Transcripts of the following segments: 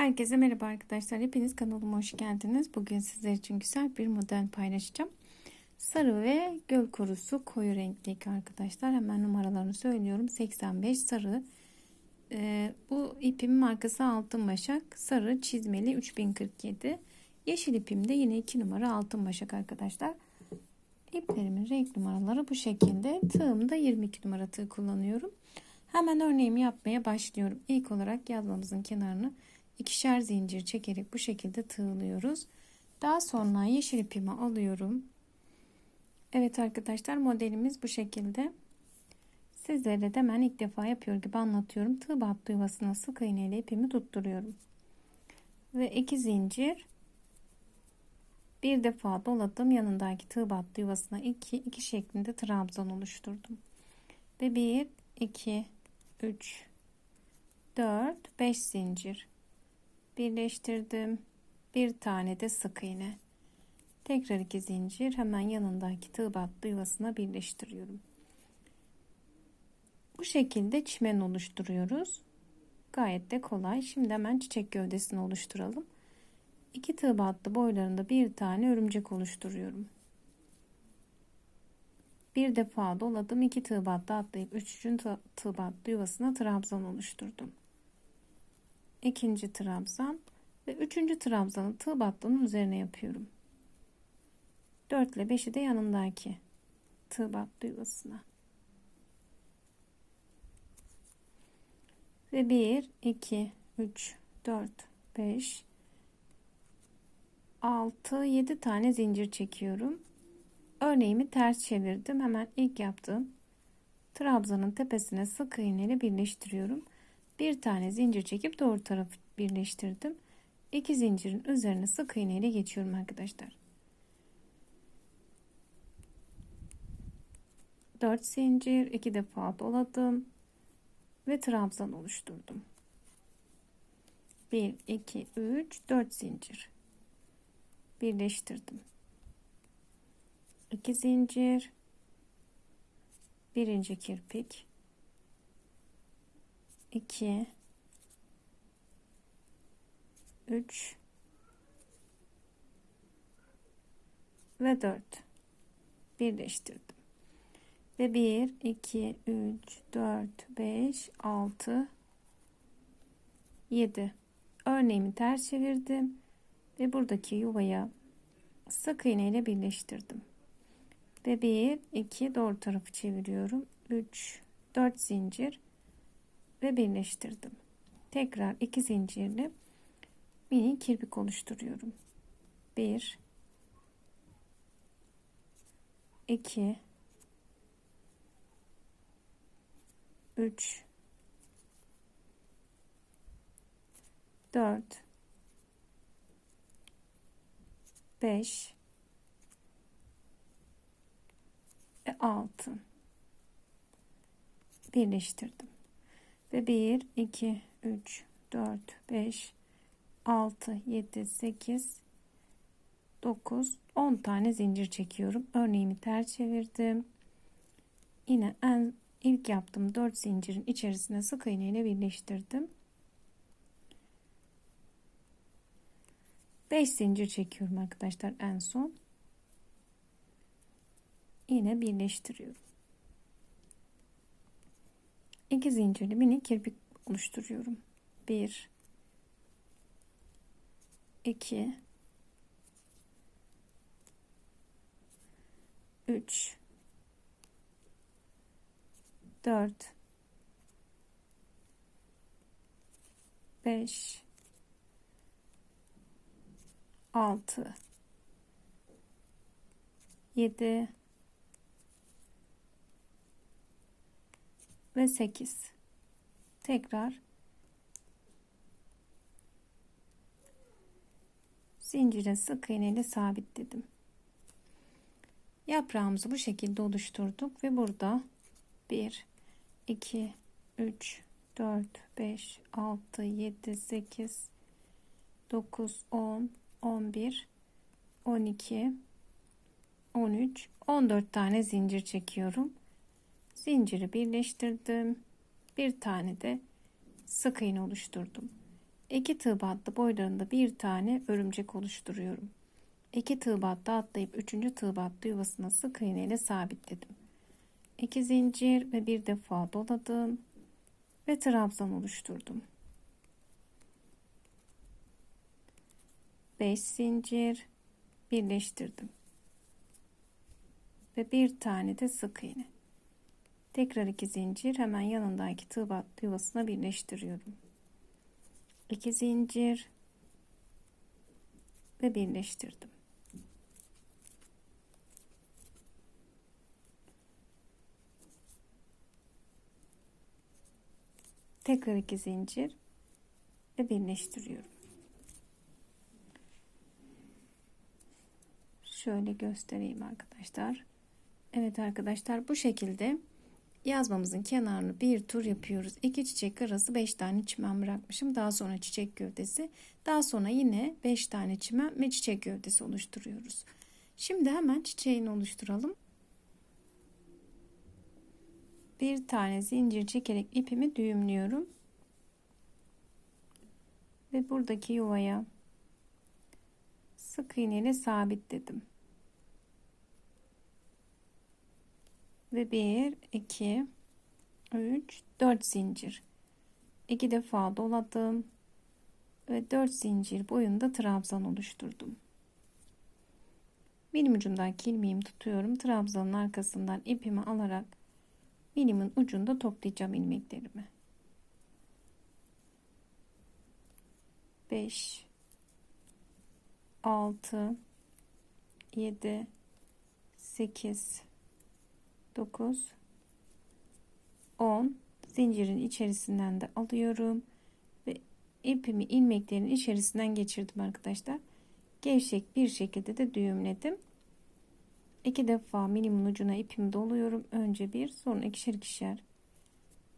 Herkese merhaba arkadaşlar. Hepiniz kanalıma hoş geldiniz. Bugün sizler için güzel bir model paylaşacağım. Sarı ve göl korusu koyu renkli arkadaşlar. Hemen numaralarını söylüyorum. 85 sarı. Ee, bu ipim markası Altın Başak. Sarı çizmeli 3047. Yeşil ipim de yine 2 numara Altın Başak arkadaşlar. İplerimin renk numaraları bu şekilde. Tığımda 22 numara tığ kullanıyorum. Hemen örneğimi yapmaya başlıyorum. İlk olarak yazmamızın kenarını ikişer zincir çekerek bu şekilde tığlıyoruz. Daha sonra yeşil ipimi alıyorum. Evet arkadaşlar modelimiz bu şekilde. Sizlere de hemen ilk defa yapıyor gibi anlatıyorum. Tığ battı yuvasına sık iğne ile ipimi tutturuyorum. Ve iki zincir bir defa doladım yanındaki tığ battı yuvasına iki iki şeklinde trabzan oluşturdum. Ve bir iki üç dört beş zincir birleştirdim. Bir tane de sık iğne. Tekrar iki zincir hemen yanındaki tığ battı yuvasına birleştiriyorum. Bu şekilde çimen oluşturuyoruz. Gayet de kolay. Şimdi hemen çiçek gövdesini oluşturalım. İki tığ boylarında bir tane örümcek oluşturuyorum. Bir defa doladım. iki tığ atlayıp üçüncü tığ battı yuvasına trabzan oluşturdum ikinci trabzan ve üçüncü trabzanı tığ battının üzerine yapıyorum. 4 ile 5'i de yanındaki tığ battı yuvasına. Ve 1, 2, 3, 4, 5, 6, 7 tane zincir çekiyorum. Örneğimi ters çevirdim. Hemen ilk yaptığım trabzanın tepesine sık iğne ile birleştiriyorum bir tane zincir çekip doğru tarafı birleştirdim. İki zincirin üzerine sık iğne ile geçiyorum arkadaşlar. 4 zincir iki defa doladım ve trabzan oluşturdum. 1 2 3 4 zincir birleştirdim. 2 zincir birinci kirpik 2 3 ve 4 birleştirdim. Ve 1 2 3 4 5 6 7 örneğimi ters çevirdim ve buradaki yuvaya sık iğne ile birleştirdim. Ve 1 2 doğru tarafı çeviriyorum. 3 4 zincir ve birleştirdim. Tekrar iki zincirli mini kirpik oluşturuyorum. 1 2 3 4 5 ve 6 birleştirdim ve 1 2 3 4 5 6 7 8 9 10 tane zincir çekiyorum. Örneğimi ters çevirdim. Yine en ilk yaptığım 4 zincirin içerisine sık iğne ile birleştirdim. 5 zincir çekiyorum arkadaşlar en son. Yine birleştiriyorum 2 zincirli mini kirpik oluşturuyorum. 1 2 3 4 5 6 7 ve 8 tekrar. Zincire sık iğne ile sabitledim yaprağımızı bu şekilde oluşturduk ve burada 1 2 3 4 5 6 7 8 9 10 11 12 13 14 tane zincir çekiyorum zinciri birleştirdim bir tane de sık iğne oluşturdum İki tığ battı boylarında bir tane örümcek oluşturuyorum. İki tığ battı atlayıp üçüncü tığ battı yuvasına sık iğne ile sabitledim. İki zincir ve bir defa doladım ve trabzan oluşturdum. 5 zincir birleştirdim. Ve bir tane de sık iğne. Tekrar iki zincir hemen yanındaki tığ battı yuvasına birleştiriyorum. 2 zincir ve birleştirdim. Tekrar iki zincir ve birleştiriyorum. Şöyle göstereyim arkadaşlar. Evet arkadaşlar bu şekilde yazmamızın kenarını bir tur yapıyoruz. İki çiçek arası 5 tane çimen bırakmışım. Daha sonra çiçek gövdesi. Daha sonra yine 5 tane çimen ve çiçek gövdesi oluşturuyoruz. Şimdi hemen çiçeğini oluşturalım. Bir tane zincir çekerek ipimi düğümlüyorum. Ve buradaki yuvaya sık iğne ile sabitledim. Ve 1 2 3 4 zincir. 2 defa doladım ve 4 zincir boyunda trabzan oluşturdum. Benim ucumdaki ilmeğimi tutuyorum. Trabzanın arkasından ipimi alarak bilimin ucunda toplayacağım ilmeklerimi. 5 6 7 8 9 10 zincirin içerisinden de alıyorum ve ipimi ilmeklerin içerisinden geçirdim arkadaşlar. Gevşek bir şekilde de düğümledim. İki defa minimun ucuna ipimi doluyorum. Önce bir sonra ikişer ikişer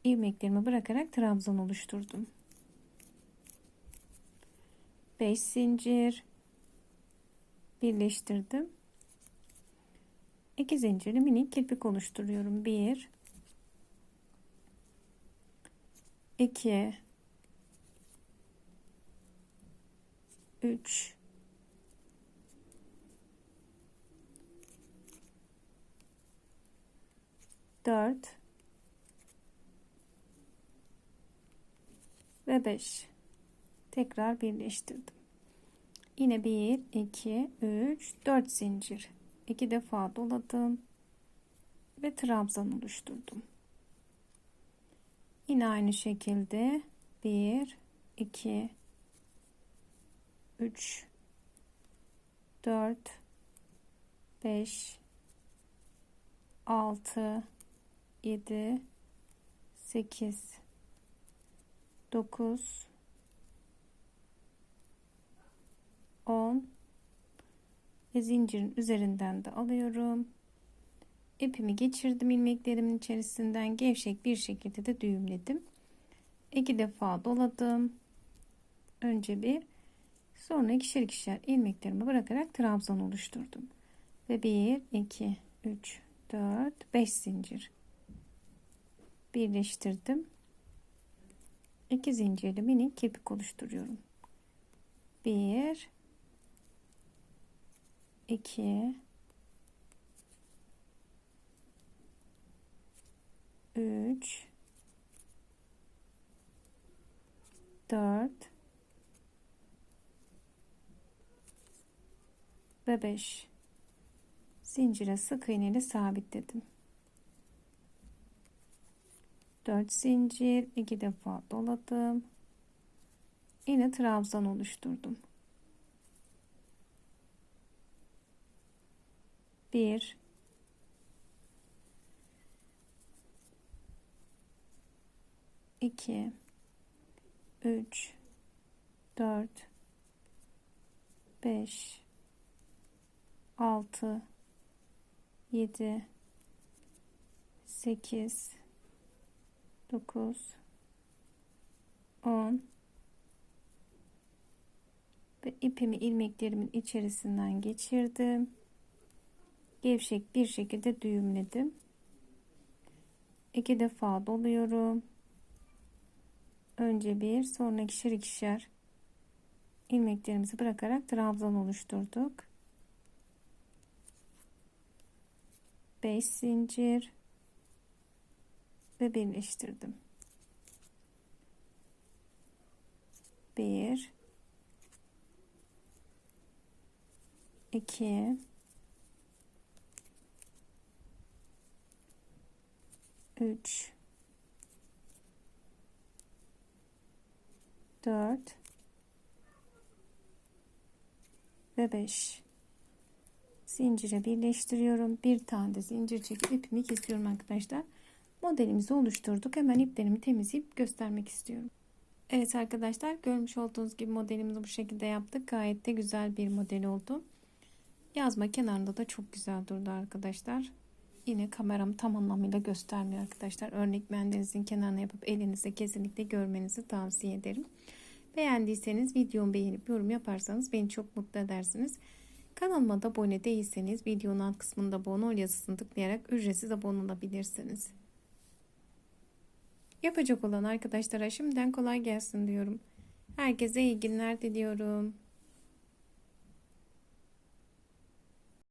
ilmeklerimi bırakarak trabzan oluşturdum. 5 zincir birleştirdim 2 zincirli minik kirpik oluşturuyorum. 1 2 3 4 ve 5 tekrar birleştirdim. Yine 1 2 3 4 zincir iki defa doladım ve trabzan oluşturdum. Yine aynı şekilde 1 2 3 4 5 6 7 8 9 10 ve zincirin üzerinden de alıyorum. İpimi geçirdim ilmeklerimin içerisinden gevşek bir şekilde de düğümledim. İki defa doladım. Önce bir sonra ikişer ikişer ilmeklerimi bırakarak trabzan oluşturdum. Ve 1 2 3 4 5 zincir birleştirdim. 2 zincirli minik kirpik oluşturuyorum. 1 2 3 4 ve 5 zincire sık iğne ile sabitledim 4 zincir 2 defa doladım. Yine trabzan oluşturdum 1 2 3 4 5 6 7 8 9 10 ve ipimi ilmeklerimin içerisinden geçirdim gevşek bir şekilde düğümledim. İki defa doluyorum. Önce bir sonra ikişer ikişer ilmeklerimizi bırakarak trabzan oluşturduk. 5 zincir ve birleştirdim. 1 2 3 4 ve 5 zincire birleştiriyorum. Bir tane de zincir çekip ipimi kesiyorum arkadaşlar. Modelimizi oluşturduk. Hemen iplerimi temizleyip göstermek istiyorum. Evet arkadaşlar görmüş olduğunuz gibi modelimizi bu şekilde yaptık. Gayet de güzel bir model oldu. Yazma kenarında da çok güzel durdu arkadaşlar. Yine kameram tam anlamıyla göstermiyor arkadaşlar. Örnek mendelinizin kenarına yapıp elinizde kesinlikle görmenizi tavsiye ederim. Beğendiyseniz videomu beğenip yorum yaparsanız beni çok mutlu edersiniz. Kanalıma da abone değilseniz videonun alt kısmında abone ol yazısını tıklayarak ücretsiz abone olabilirsiniz. Yapacak olan arkadaşlara şimdiden kolay gelsin diyorum. Herkese iyi günler diliyorum.